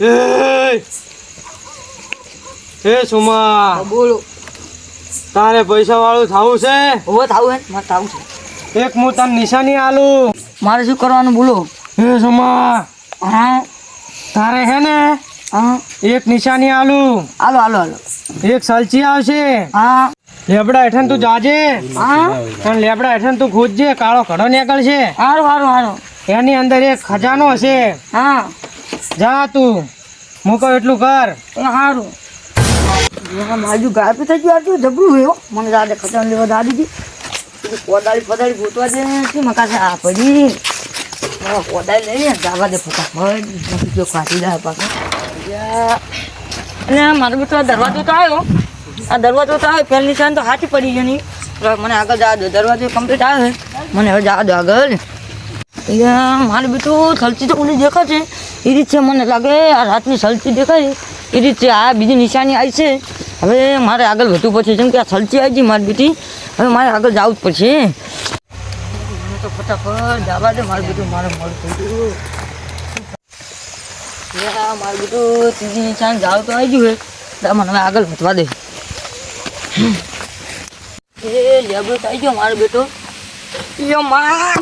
એ સુમા! બોલો. તારે પૈસા વાળું થવું છે? હવે થાવું હે મારે થાવું છે. એક હું તને નિશાની આલું. મારે શું કરવાનું બોલો? એ સુમા! હા. તારે હે ને? હા. એક નિશાની આલું. આલો આલો આલો એક સલચી આવશે. હા. લેબડા હેઠળ તું જાજે. હા. અને લેબડા હેઠળ તું ખોજજે કાળો ઘડો નીકળશે. હારું હારું હારું. એની અંદર એક ખજાનો હશે. હા. જા તું. મૂકો એટલું કર એ હારું. બાજુ ગાય પી થઈ ગયું આટલું જબરું રહ્યો મને દાદા ખતમ લેવા દાદી કોદાળી ફદાળી ગોતવા દે નથી મકા છે આ પડી. કોદાળી લઈને દાવા દે ફટાફટ. નથી જો કાઢી દે પાછો. અને મારો બેટો દરવાજો તો આવ્યો. આ દરવાજો તો આવ્યો. પહેલી નિશાન તો હાથી પડી ગયો નહીં મને આગળ જવા દો. દરવાજો કમ્પ્લીટ આવે મને હવે જવા દો આગળ. મારું બેટું થલચી તો ઓલી દેખાશે એ રીત છે મને લાગે આ રાતની સલચી દેખાય. એ રીત છે આ બીજી નિશાની આવી છે. હવે મારે આગળ વધવું પડશે. જેમ કે આ સલચી આવી ગઈ મારી બેટી. હવે મારે આગળ જવું જ પડશે. ફટાફટ જવા દે મારું બેટું. મારે મળું થઈ ગયું. યા, મારું બેટું ત્રીજી નિશાન જાવ તો આવી ગયું હે. મને આગળ વધવા દે. એ થઈ ગયો મારો બેટો. યો માં.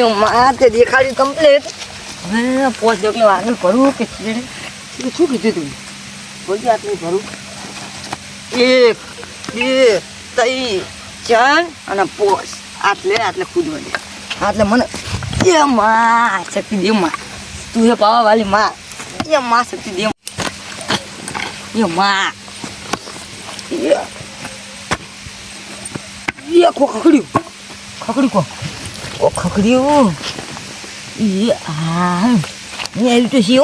યો માં તે દેખાડ્યું કમ્પ્લીટ હવે પોચ ડગલો આગળ ભરવું કે? શું કીધું તું? બોલજે આટલું ભરું. એક, બે, ત્રણ, ચાર અને પોચ. આટલે આટલે ખુદ દે આટલે મને એ માં, શક્તિ દેવમાં. તું એ પાવા વાલી માં, શક્તિ દેવ એ માં. એ કો ખકડ્યું ખકડ્યું કો ઓ ખકડ્યું નેહર્યું તો છે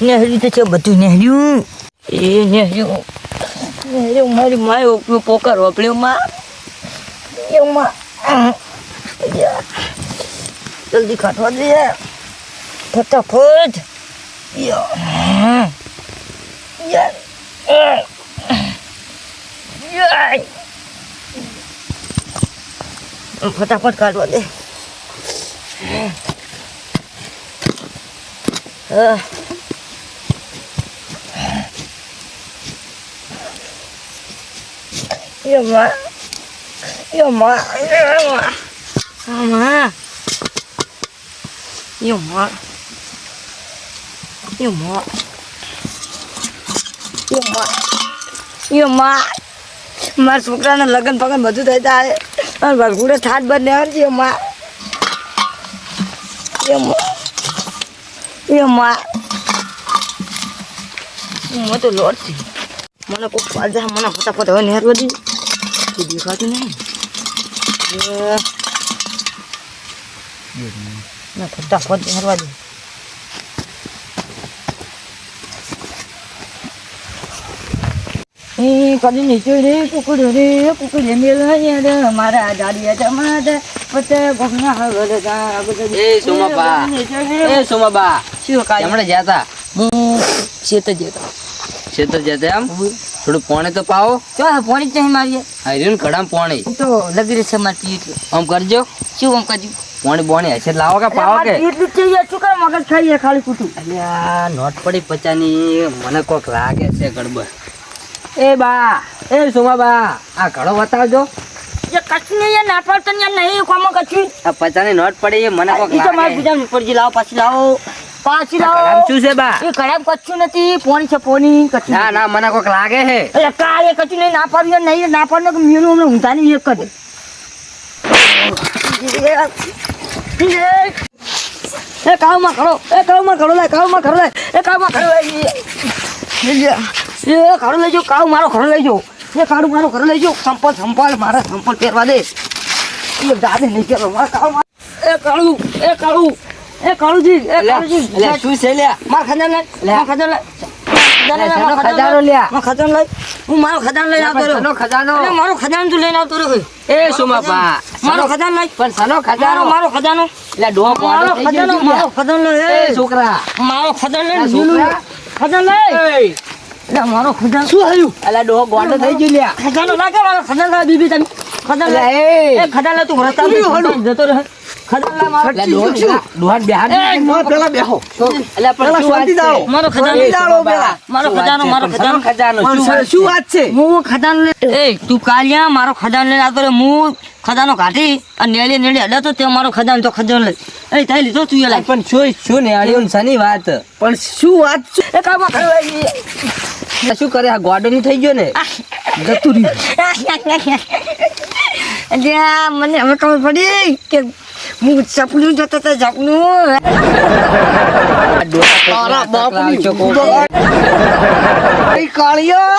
નેહર્યું તો છે બધું નેહર્યું એ નેહર્યું નેહર્યું મારી માય પોકાર વાપર્યો માં એમાં જલ્દી કાઢવા દે. ફટાફટ યા યા યા ફટાફટ કાઢવા દે હા. Yama. Yama. Yama. Yama. Yama. Yama. Yama. Yama. મારા છોકરાને લગન પગન બધું થઈ જાય અને વરઘુડે થાટ બંધ ને હરજી એમાં એમાં એમાં હું તો લોટ છું મને કોઈ પાજા મને ફટાફટ હવે નેરવા દી તું દેખાતું નહીં. એ. ના ફટાફટ નેરવા દે. એ કદી નીચે રે કુકડો રે કુકડે મેળવ્યા રે. મારા દાડિયા જમાડા. પતે ગોમના હગર જા એ સોમાબા. એ સોમાબા પાવો. ચો લાવો નોટ પડી પચાની. મને કોક લાગે છે ગડબડ. એ બા એ સોમા બા આ ઘડો બતાવજો નાપાડતો નહીં કોમ કચ્યું પચાની નોટ પડી મને કોક લાગે. બીજા ઉપર લાવો પછી લાવો. પાછી લાવો. શું છે બા? એ ખરાબ કચ્છું નથી પોણી છે પોણી કચ્છું ના ના મને કોક લાગે છે. એટલે કાલે કચ્છું નહીં ના પાડ્યું નહીં ના પાડ્યું કે મીનું અમને નહીં એક જ. એ કાવમાં ખડો એ કાવમાં ખરો લાય કાવમાં ખડો લાય એ કાવમાં ખડો લે. એ ખરો લઈ જાઓ કાવ મારો ઘર લઈ જાઓ. એ કાળું મારો ઘર લઈ જાઓ. સંપલ સંપલ મારા સંપલ પહેરવા દે. એ દાદે નહીં કરો મારા કાવ એ કાળું એ કાળું. એ કાળુજી એ કાળુજી શું છે માર ખજાન લાય માર ખજાન લાય ખજાનો લ્યા? માર ખજાન લાય? હું મારો ખજાન લઈને આવતો રહ્યો. ખજાનો? અરે મારો ખજાન તું લઈને આવતો રહ્યો એ મારો ખજાન લાય પણ સનો ખજાનો? મારો ખજાનો. એટલે ડોહ મારો ખજાનો મારો ખજાનો એ છોકરા. મારો ખજાન લઈને. ખજાન એટલે મારો ખજાન શું આવ્યું એટલે ડોહ ગોડો થઈ ગયો લ્યા. ખજાનો લાગે મારો ખજાન લાય બીબી તને ખજાન એ. ખજાન લાય તું રસ્તા જતો રહે. લા મારો ખજાનો એ દાળો સોમાબા, પેલા. મારો શું વાત ખજાનો, છે? મારો ખજાનો, ખજાનો, શું વાત શું વાત છે? હું ખજાનો લે એ તું કાલિયા મારો ખજાનો લઈને આવતો રે હું ખજાનો કાઢી અને નેળી નેળી હડે તો તે મારો ખજાનો તો ખજાનો લઈ. એ તાઈ લીધો તું એ લાગ પણ શું શું નેળીઓ ને શાની વાત? પણ શું વાત શું કરે? આ ગોડો ની થઈ ગયો ને? જતું રહ્યું. મને હવે ખબર પડી કે હું સપનું જતો તો સપનું તારા બાપની કાળિયા.